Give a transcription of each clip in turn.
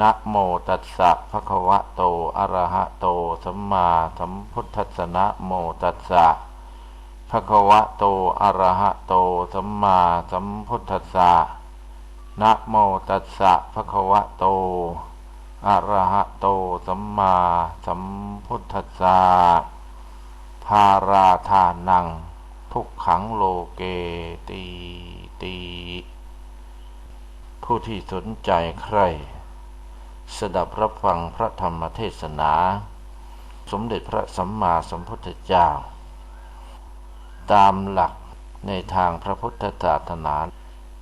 นะโมตัสสะภะคะวะโต อะระหะโต สัมมาสัมพุทธัสสะนะโมตัสสะภะคะวะโต อะระหะโต สัมมาสัมพุทธัสสะนะโมตัสสะภะคะวะโตอะระหะโตสัมมาสัมพุทธัสสะภาราธานัง ทุกขังโลเกตีตี ผู้ที่สนใจใคร สดับรับฟังพระธรรมเทศนา สมเด็จพระสัมมาสัมพุทธเจ้า ตามหลักในทางพระพุทธศาสนา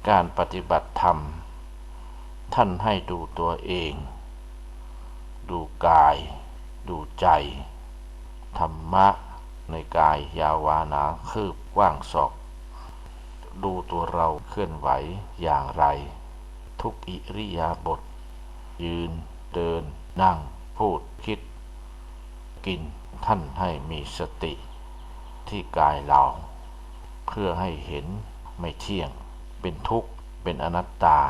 การปฏิบัติธรรม ท่านให้ดูตัวเอง ดูกาย ดูใจ ธรรมะในกายยาวานาคืบกว้างศอก ดูตัวเราเคลื่อนไหวอย่างไร ทุกอิริยาบถ ยืน เดิน นั่ง พูด คิด กิน ท่านให้มีสติ ที่กายเรา เพื่อให้เห็นไม่เที่ยง เป็นทุกข์ เป็นอนัตตา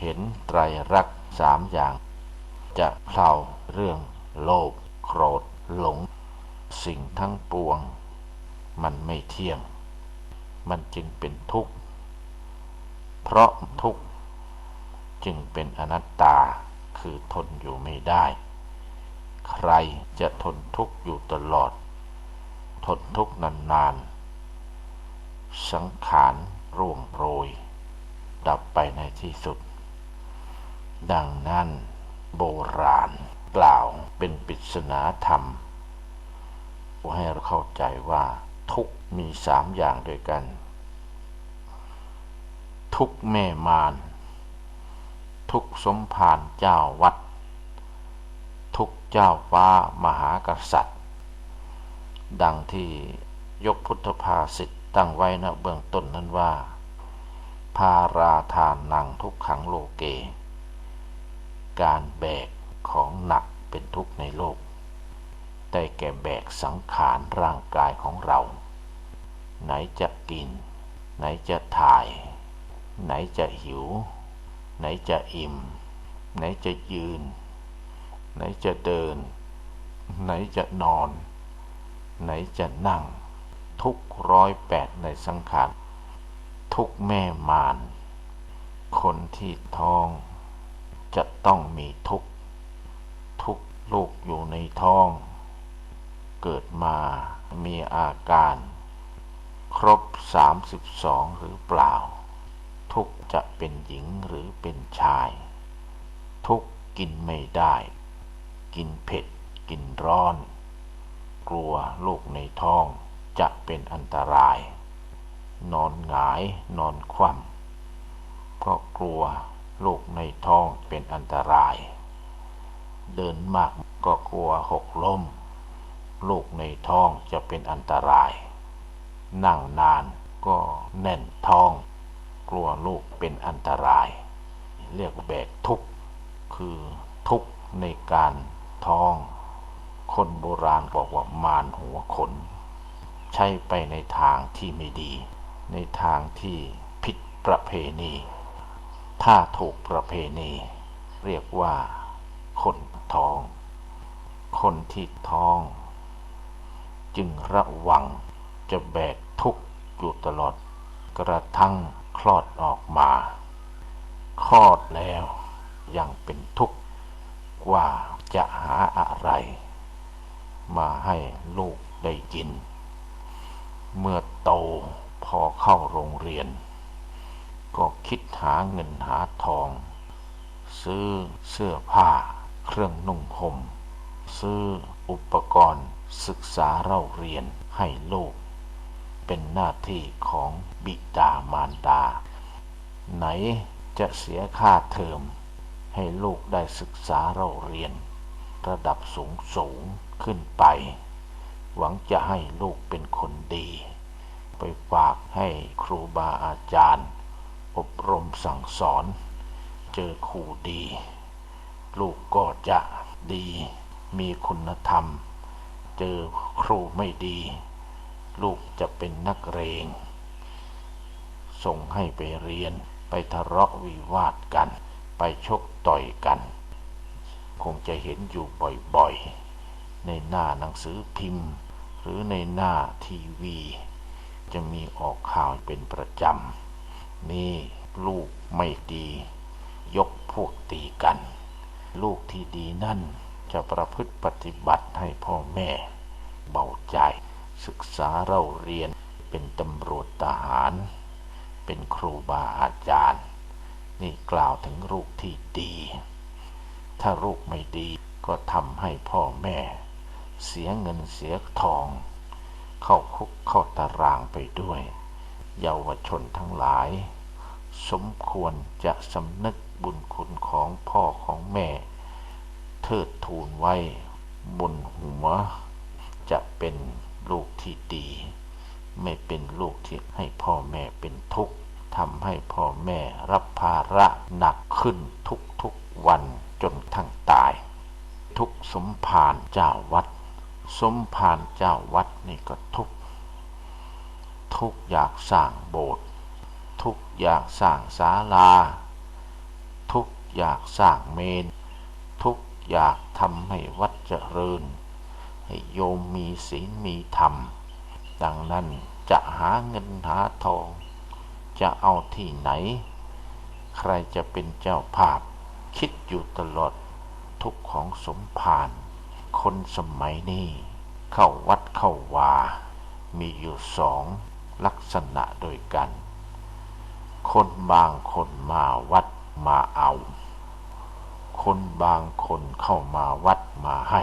เห็นไตรลักษณ์สามอย่าง จะเพลาเรื่องโลภ โกรธ หลง สิ่งทั้งปวง มันไม่เที่ยง มันจึงเป็นทุกข์ เพราะทุกข์ จึงเป็นอนัตตาคือทนอยู่ไม่ได้ ใครจะทนทุกข์อยู่ตลอด ทนทุกข์นานๆ สังขารร่วงโรย ดับไปในที่สุด ดังนั้นโบราณกล่าวเป็นปริศนาธรรมให้เราเข้าใจว่าทุกมีสามอย่างด้วยกัน ทุกแม่มาร ทุกสมภารเจ้าวัด ทุกเจ้าฟ้ามหากษัตริย์ ดังที่ยกพุทธภาษิตตั้งไว้นะเบื้องต้นนั้นว่า พาราทานนังทุกขังโลเก การแบกของหนักเป็นทุกข์ในโลก ได้แก่แบกสังขารร่างกายของเรา ไหนจะกิน ไหนจะถ่าย ไหนจะหิว ไหนจะอิ่ม ไหนจะยืน ไหนจะเดิน ไหนจะนอน ไหนจะนั่ง ทุกร้อยแปดในสังขาร ทุกแม่มารคนที่ท้อง จะต้องมีทุกทุกลูกอยู่ในท้อง เกิดมามีอาการ ครบ 32 หรือเปล่า ทุกจะเป็นหญิงหรือเป็นชาย ทุกกินไม่ได้ กินเผ็ด กินร้อน กลัวลูกในท้องจะเป็นอันตราย นอนหงายนอนคว่ำก็กลัวลูกในท้องเป็นอันตราย เดินมากก็กลัวหกล้ม ลูกในท้องจะเป็นอันตราย นั่งนานก็แน่นท้อง กลัวลูกเป็นอันตราย เรียกแบกทุกข์คือทุกข์ในการท้อง คนโบราณบอกว่ามารหัวขน ใช้ไปในทางที่ไม่ดี ในทางที่ผิดประเพณี ถ้าถูกประเพณี เรียกว่า คนท้อง คนที่ท้อง จึงระวังจะแบกทุกข์อยู่ตลอดกระทั่ง คลอดออกมา คลอดแล้วยังเป็นทุกข์กว่าจะหาอะไร มาให้ลูกได้กิน เมื่อโตพอเข้าโรงเรียน ก็คิดหาเงินหาทอง ซื้อเสื้อผ้า เครื่องนุ่งห่มซื้ออุปกรณ์ศึกษาเราเรียนให้ลูก เป็นหน้าที่ของบิดามารดา ไหนจะเสียค่าเทอม ให้ลูกได้ศึกษาเราเรียน ระดับสูงสูงขึ้นไป หวังจะให้ลูกเป็นคนดี ไปฝากให้ครูบาอาจารย์ อบรมสั่งสอน เจอครูดี ลูกก็จะดีมีคุณธรรม เจอครูไม่ดี ลูกจะเป็นนักเรงส่งให้ไปเรียนไปทะเลาะวิวาทกัน ไปชกต่อยกัน คงจะเห็นอยู่บ่อยๆ ในหน้าหนังสือพิมพ์ หรือในหน้าทีวี จะมีออกข่าวเป็นประจำ นี่ลูกไม่ดี ยกพวกตีกัน ลูกที่ดีนั่นจะประพฤติปฏิบัติให้พ่อแม่เบาใจ ศึกษาเราเรียนเป็นตำรวจทหาร เป็นครูบาอาจารย์ นี่กล่าวถึงลูกที่ดี ถ้าลูกไม่ดีก็ทำให้พ่อแม่ เสียเงินเสียทอง เข้าคุกเข้าตารางไปด้วย เยาวชนทั้งหลาย สมควรจะสำนึกบุญคุณของพ่อของแม่ เทิดทูนไว้บนหัวจะเป็น ลูกที่ดี ไม่เป็นลูกที่ให้พ่อแม่เป็นทุกข์ทำให้พ่อแม่รับภาระหนักขึ้นทุกๆวันจนทั้งตาย ทุกสมภารเจ้าวัด สมภารเจ้าวัดนี่ก็ทุกทุกอยากสร้างโบสถ์ทุกอยากสร้างศาลา ทุกอยากสร้างเมน ทุกอยากทำให้วัดเจริญ ให้โยมมีศีลมีธรรม ดังนั้นจะหาเงินหาทอง จะเอาที่ไหน ใครจะเป็นเจ้าภาพ คิดอยู่ตลอดทุกของสมภารคนสมัยนี้เข้าวัดเข้าวา มีอยู่สองลักษณะโดยกัน คนบางคนมาวัดมาเอา คนบางคนเข้ามาวัดมาให้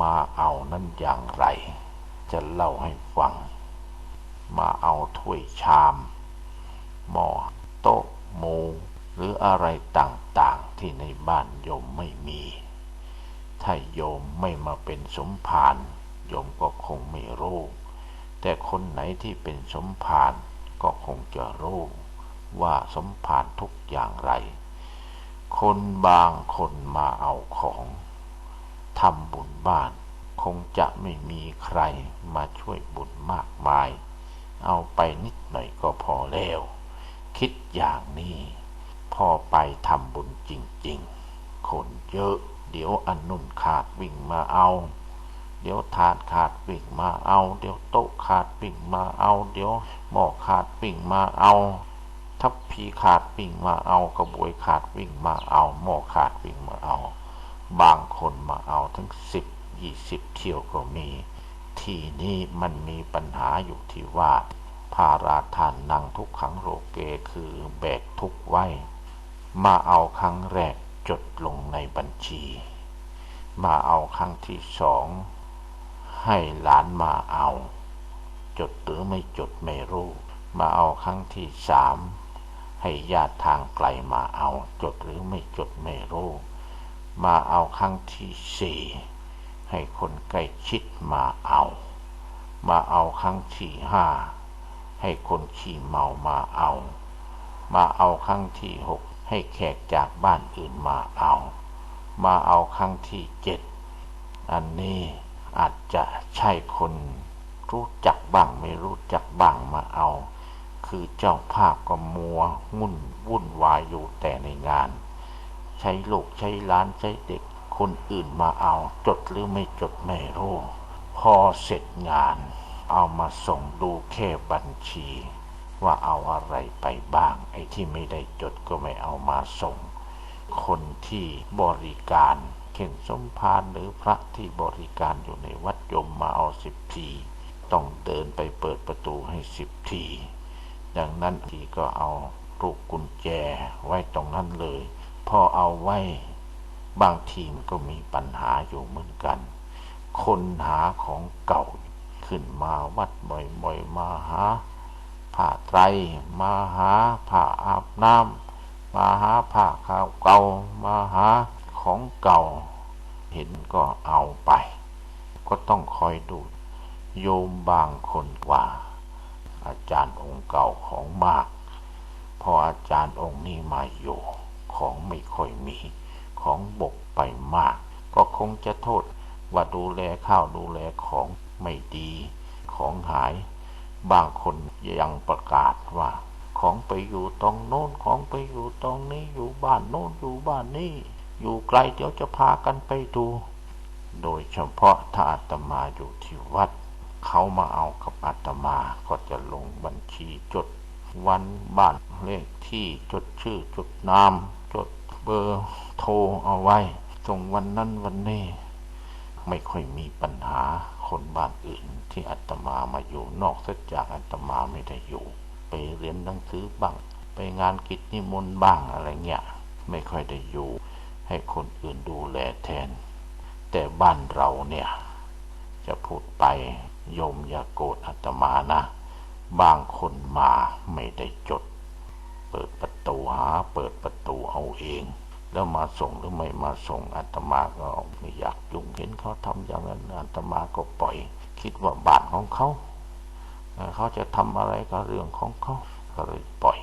มาเอานั้นอย่างไร จะเล่าให้ฟัง มาเอาถ้วยชามหม้อโต๊ะโมงหรืออะไรต่างๆที่ในบ้านโยมไม่มี ถ้าโยมไม่มาเป็นสมภารโยมก็คงไม่รู้ แต่คนไหนที่เป็นสมภารก็คงจะรู้ว่าสมภารทุกอย่างไร คนบางคนมาเอาของ ทำบุญบ้าน คงจะไม่มีใครมาช่วยบุญมากมาย เอาไปนิดหน่อยก็พอแล้ว คิดอย่างนี้พอไปทำบุญจริงๆ คนเยอะ เดี๋ยวอันนุ่นขาดวิ่งมาเอา เดี๋ยวถาดขาดวิ่งมาเอา เดี๋ยวโต๊ะขาดวิ่งมาเอา เดี๋ยวหม้อขาดวิ่งมาเอาทัพพีขาดวิ่งมาเอา กระบวยขาดวิ่งมาเอา หม้อขาดวิ่งมาเอา บางคนมาเอาถึงสิบยี่สิบเที่ยวก็มี ที่นี่มันมีปัญหาอยู่ที่ว่าภาราทานนังทุกขังโรเกคือแบกทุกไว้ มาเอาครั้งแรกจดลงในบัญชี มาเอาครั้งที่สองให้หลานมาเอา จดหรือไม่จดไม่รู้ มาเอาครั้งที่สามให้ญาติทางไกลมาเอา จดหรือไม่จดไม่รู้ มาเอาครั้งที่สี่ให้คนใกล้ชิดมาเอา มาเอาครั้งที่ห้าให้คนขี่เมามาเอา มาเอาครั้งที่หกให้แขกจากบ้านอื่นมาเอา มาเอาครั้งที่เจ็ดอันนี้อาจจะใช่คนรู้จักบ้างไม่รู้จักบ้างมาเอา คือเจ้าภาพก็มัวงุ่นวุ่นวายอยู่แต่ในงาน ใช้ลูกใช้ล้านใช้เด็ก คนอื่นมาเอา จดหรือไม่จดไม่รู้พอเสร็จงาน เอามาส่งดูแค่บัญชี ว่าเอาอะไรไปบ้าง ไอ้ที่ไม่ได้จดก็ไม่เอามาส่ง คนที่บริการเข่นสมภารหรือพระที่บริการอยู่ในวัดยมมาเอาสิบทีต้องเดินไปเปิดประตูให้สิบที ดังนั้นทีก็เอาลูกกุญแจไว้ตรงนั้นเลย พอเอาไว้ บางทีมันก็มีปัญหาอยู่เหมือนกัน คนหาของเก่าขึ้นมาวัดบ่อยๆมาหาผ้าไตรมาหาผ้าอาบน้ำมาหาผ้าขาวเก่ามาหาของเก่า เห็นก็เอาไป ก็ต้องคอยดู โยมบางคนว่า อาจารย์องค์เก่าของมาก พออาจารย์องค์นี้มาอยู่ ของไม่ค่อยมี ของบกไปมาก ก็คงจะโทษว่าดูแลข้าวดูแลของไม่ดี ของหาย บางคนยังประกาศว่า ของไปอยู่ตรงโน้นของไปอยู่ตรงนี้อยู่บ้านโน้นอยู่บ้านนี้อยู่ไกลเดี๋ยวจะพากันไปดู โดยเฉพาะถ้าอาตมาอยู่ที่วัด เขามาเอากับอาตมาก็จะลงบัญชีจดวันบ้านเลขที่จดชื่อจดนาม เบอร์โทรเอาไว้ ส่งวันนั้นวันนี้ไม่ค่อยมีปัญหาคนบ้านอื่นที่อาตมามาอยู่นอกเสจากอาตมาไม่ได้อยู่ ไปเรียนหนังสือบ้าง ไปงานกิจนิมนต์บ้างอะไรเงี้ยไม่ค่อยได้อยู่ ให้คนอื่นดูแลแทน แต่บ้านเราเนี่ย จะพูดไปโยมอย่าโกรธอาตมานะ บางคนมาไม่ได้จด ตูหาเปิดประตูเอาเอง แล้วมาส่งหรือไม่มาส่งอาตมาก็ไม่อยากยุ่งเห็นเขาทำอย่างนั้นอาตมาก็ปล่อย คิดว่าบานของเขาเขาจะทำอะไรก็เรื่องของเขาก็เลยปล่อย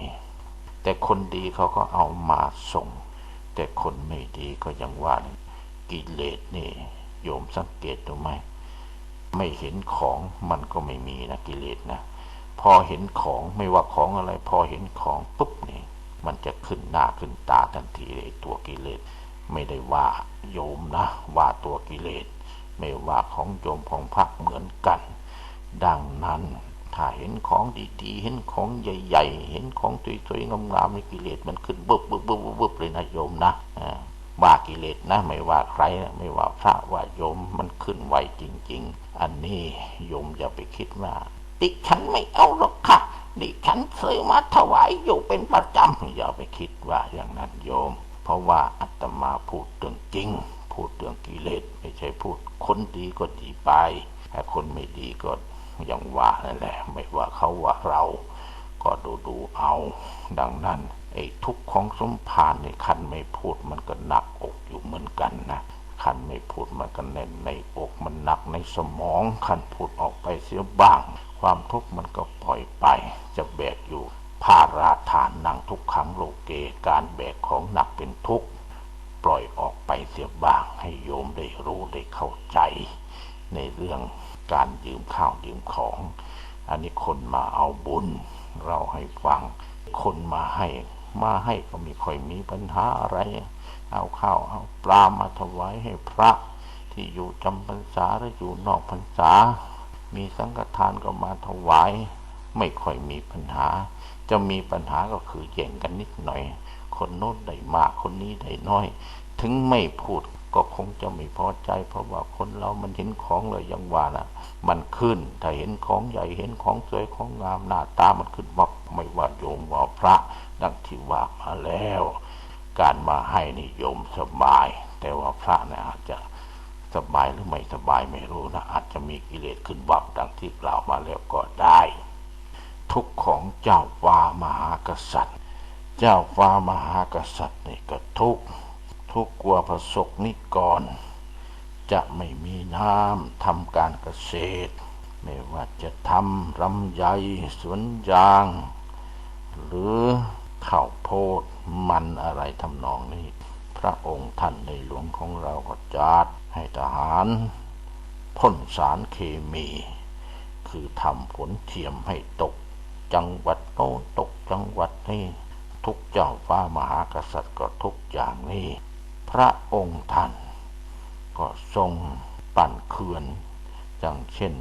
แต่คนดีเขาก็เอามาส่ง แต่คนไม่ดีก็ยังว่ากิเลสนี่โยมสังเกตดูไหมไม่เห็นของมันก็ไม่มีนะกิเลสนะพอเห็นของไม่ว่าของอะไร พอเห็นของปุ๊บนี่ มันจะขึ้นหน้าขึ้นตาทันทีเลยตัวกิเลส ไม่ได้ว่าโยมนะว่าตัวกิเลส ไม่ว่าของโยมของพระเหมือนกัน ดังนั้นถ้าเห็นของดีๆ เห็นของใหญ่ๆ เห็นของสวยๆงามๆในกิเลสมันขึ้นบึบบึบบึบบึบเลยนะโยมนะว่ากิเลสนะไม่ว่าใครนะไม่ว่าพระว่าโยมมันขึ้นไวจริง ๆ อันนี้โยมอย่าไปคิดว่า ดิฉันไม่เอาหรอกค่ะ ดิฉันซื้อมาถวายอยู่เป็นประจำอย่าไปคิดว่าอย่างนั้นโยม เพราะว่าอาตมาพูดเรื่องจริง พูดเรื่องกิเลสไม่ใช่พูดคนดีก็ดีไปแต่คนไม่ดีก็ยังว่านั่นแหละ ไม่ว่าเขาว่าเราก็ดูดูเอา ดังนั้นไอ้ทุกข์ของสมภารในคันไม่พูดมันก็หนักอกอยู่เหมือนกันนะ คันไม่พูดมันก็แน่นในอกมันหนักในสมองคันพูดออกไปเสียบ้าง ความทุกข์มันก็ปล่อยไป จะแบกอยู่ภาราฐานนั่งทุกขังโลเกการแบกของหนักเป็นทุกข์ปล่อยออกไปเสียบ้าง ให้โยมได้รู้ได้เข้าใจ ในเรื่องการยืมข้าวยืมของ อันนี้คนมาเอาบุญ เราให้ฟังคนมาให้ มาให้ก็ไม่ค่อยมีปัญหาอะไร เอาข้าวเอาปลามาถวายให้พระที่อยู่จำพรรษาหรืออยู่นอกพรรษา มีสังฆทานก็มาถวาย ไม่ค่อยมีปัญหา จะมีปัญหาก็คือแย่งกันนิดหน่อย คนโน้นได้มากคนนี้ได้น้อย ถึงไม่พูดก็คงจะไม่พอใจ เพราะว่าคนเรามันเห็นของเลยยังว่านะมันขึ้น ถ้าเห็นของใหญ่เห็นของสวยของงามหน้าตามันขึ้นวับไม่ว่าโยมว่าพระดังที่ว่ามาแล้ว การมาให้นิยมสบาย แต่ว่าพระเนี่ยอาจจะสบายหรือไม่สบายไม่รู้นะอาจจะมีกิเลสขึ้นวับดังที่กล่าวมาแล้วก็ได้ ทุกของเจ้าฟ้ามหากษัตริย์ เจ้าฟ้ามหากษัตริย์นี่ก็ทุกทุกกลัวประสบนิกร จะไม่มีน้ำทำการเกษตร ไม่ว่าจะทำลำไยสวนยาง หรือข้าวโพด มันอะไรทำนองนี้ พระองค์ท่านในหลวงของเราก็จัดให้ทหารพ่นสารเคมี คือทำฝนเทียมให้ตก จังหวัดโน้นตกจังหวัดนี้ทุกเจ้าฟ้ามหากษัตริย์ก็ทุกอย่างนี้ พระองค์ท่านก็ทรงปั่นเขื่อนอย่างเช่น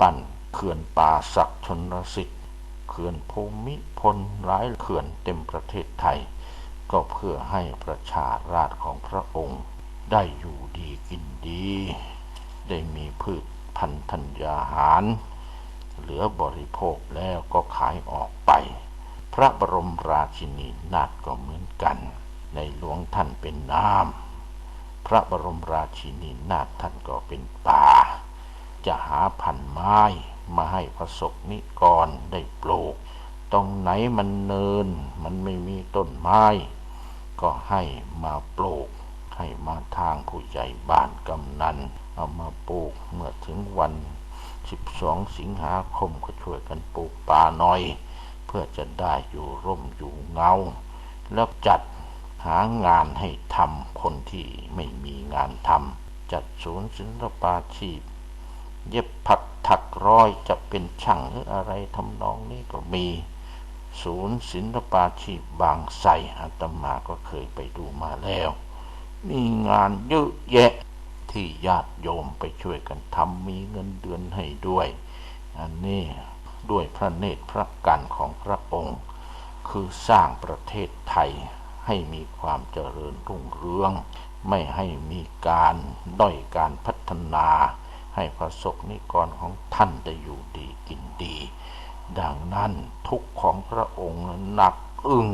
ปั่นเขื่อนป่าศักดิ์ชนรสิทธิ์เขื่อนภูมิพลหลายเขื่อนเต็มประเทศไทย ก็เพื่อให้ประชาราษฎรของพระองค์ได้อยู่ดีกินดี ได้มีพืชพันธัญญาหาร เหลือบริโภคแล้วก็ขายออกไป พระบรมราชินีนาถก็เหมือนกัน ในหลวงท่านเป็นน้ำพระบรมราชินีนาถท่านก็เป็นป่า จะหาพันไม้มาให้ประสบนิกรได้ปลูก ตรงไหนมันเนิน มันไม่มีต้นไม้ ก็ให้มาปลูก ให้มาทางผู้ใหญ่บ้านกำนัน เอามาปลูกเมื่อถึงวัน 12 สิงหาคมก็ช่วยกันปลูกป่าหน่อย เพื่อจะได้อยู่ร่มอยู่เงา แล้วจัดหางานให้ทำคนที่ไม่มีงานทำจัดศูนย์ศิลปาชีพ เย็บผักถักร้อยจะเป็นช่างหรืออะไรทำนองนี้ก็มี ศูนย์ศิลปาชีพบางไทรอาตมาก็เคยไปดูมาแล้ว มีงานเยอะแยะที่ญาติโยมไปช่วยกันทำมีเงินเดือนให้ด้วย อันนี้ด้วยพระเนตรพระกันของพระองค์ คือสร้างประเทศไทยให้มีความเจริญรุ่งเรือง ไม่ให้มีการด้อยการพัฒนา ให้พระสกนิกรของท่านได้อยู่ดีกินดี ดังนั้นทุกของพระองค์หนักอึ้ง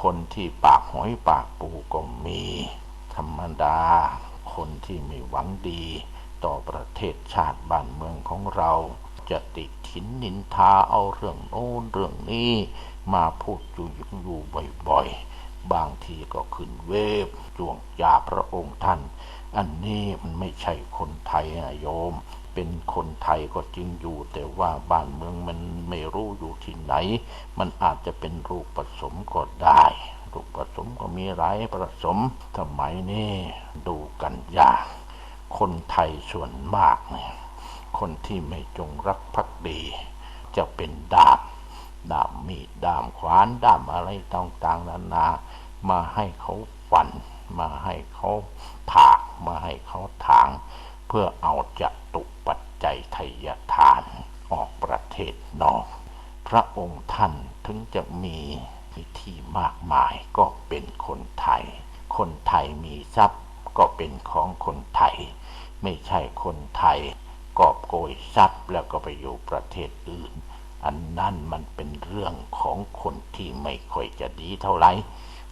คนที่ปากหอยปากปูก็มี ธรรมดา คนที่ไม่หวังดี ต่อประเทศชาติบ้านเมืองของเรา จะติถินนินทาเอาเรื่องโน้นเรื่องนี้ มาพูดอยู่อยู่บ่อยๆ บางทีก็ขึ้นเวฟจวงจาพระองค์ท่าน อันนี้มันไม่ใช่คนไทยนะโยม เป็นคนไทยก็จริงอยู่ แต่ว่าบ้านเมืองมันไม่รู้อยู่ที่ไหน มันอาจจะเป็นรูปผสมก็ได้รูปผสมก็มีหลายผสมสมัยนี้ดูกันยากคนไทยส่วนมากเนี่ยคนที่ไม่จงรักภักดี จะเป็นดาบดาบมีดดาบขวานดาบอะไรต่างๆนานา มาให้เขาฟัน มาให้เขาถากมาให้เขาถาง เพื่อเอาจะตุปัจจัยไทยทานออกประเทศ นอพระองค์ท่านถึงจะมีวิธีมากมายก็เป็นคนไทย คนไทยมีทรัพย์ก็เป็นของคนไทย ไม่ใช่คนไทยกอบโกยทรัพย์แล้วก็ไปอยู่ประเทศอื่น อันนั้นมันเป็นเรื่องของคนที่ไม่ค่อยจะดีเท่าไหร่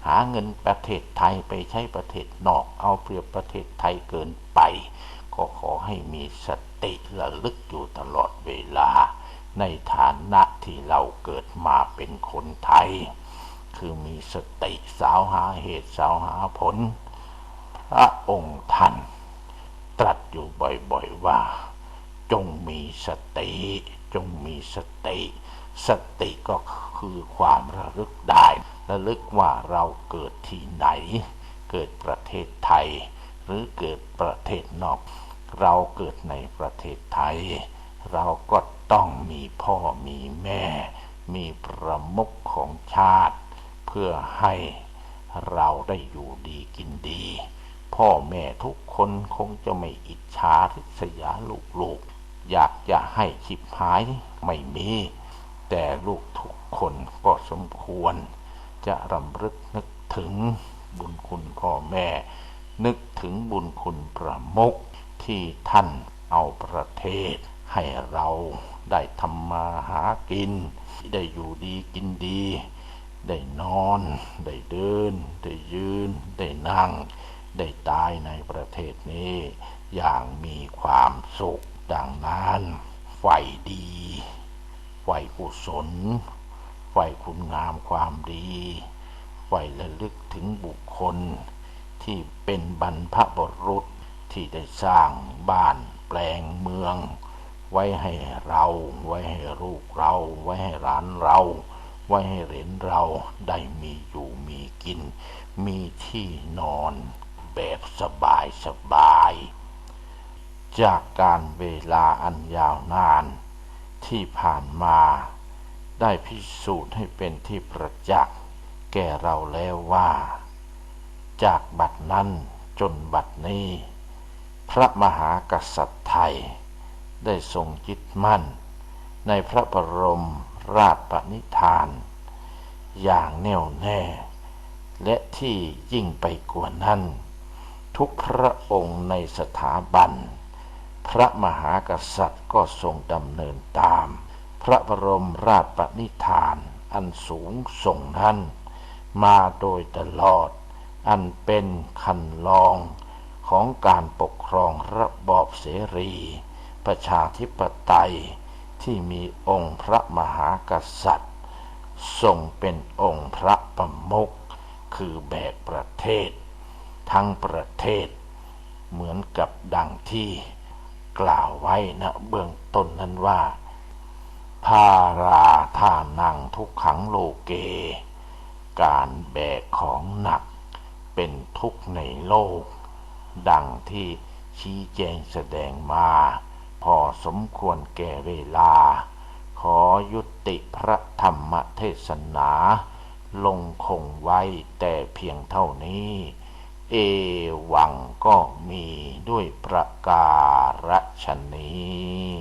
หาเงินประเทศไทยไปใช้ประเทศนอกเอาเปรียบประเทศไทยเกินไป ก็ขอให้มีสติระลึกอยู่ตลอดเวลา ในฐานะที่เราเกิดมาเป็นคนไทย คือมี สติสาวหาเหตุสาวหาผล พระองค์ท่านตรัสอยู่บ่อยๆว่า จงมีสติ จงมีสติ สติก็คือความระลึกได้ ระลึกว่าเราเกิดที่ไหน เกิดประเทศไทย หรือเกิดประเทศนอก เราเกิดในประเทศไทย เราก็ต้องมีพ่อมีแม่ มีประมุขของชาติ เพื่อให้เราได้อยู่ดีกินดี พ่อแม่ทุกคนคงจะไม่อิจฉาริษยาลูกๆ อยากจะให้ชิบหายไม่มี แต่ลูกทุกคนก็สมควร จะรำลึกนึกถึงบุญคุณพ่อแม่ นึกถึงบุญคุณประมุขที่ท่านเอาประเทศ ให้เราได้ทำมาหากิน ได้อยู่ดีกินดี ได้นอน ได้เดิน ได้ยืน ได้นั่ง ได้ตายในประเทศนี้ อย่างมีความสุข ดังนั้นไฟดีไฟกุศลไฟคุณงามความดีไฟระลึกถึงบุคคล ที่เป็นบรรพบรุษที่ได้สร้างบ้านแปลงเมือง ไว้ให้เรา ไว้ให้ลูกเรา ไว้ให้หลานเรา ไว้ให้เหรนเราได้มีอยู่มีกิน มีที่นอนแบบสบายสบาย จากการเวลาอันยาวนาน ที่ผ่านมา ได้พิสูจน์ให้เป็นที่ประจักษ์แก่เราแล้วว่า จากบัดนั้นจนบัดนี้ พระมหากษัตริย์ไทย ได้ทรงยึดมั่น ในพระบรม ราชปณิธาน อย่างแน่วแน่ และที่ยิ่งไปกว่านั้น ทุกพระองค์ในสถาบัน พระมหากษัตริย์ก็ทรงดำเนินตาม พระบรมราชปณิธานอันสูงส่งนั้น มาโดยตลอด อันเป็นคันลองของการปกครองระบอบเสรี ประชาธิปไตย ที่มีองค์พระมหากษัตริย์ ทรงเป็นองค์พระประมุขคือแบกประเทศ ทั้งประเทศ เหมือนกับดังที่กล่าวไว้นะเบื้องต้นนั้นว่าพาราทานังทุกขังโลเก การแบกของหนักเป็นทุกข์ในโลก ดังที่ชี้แจงแสดงมา พอสมควรแก่เวลา ขอยุติพระธรรมเทศนา ลงคงไว้แต่เพียงเท่านี้ เอวังก็มีด้วยประการฉนี้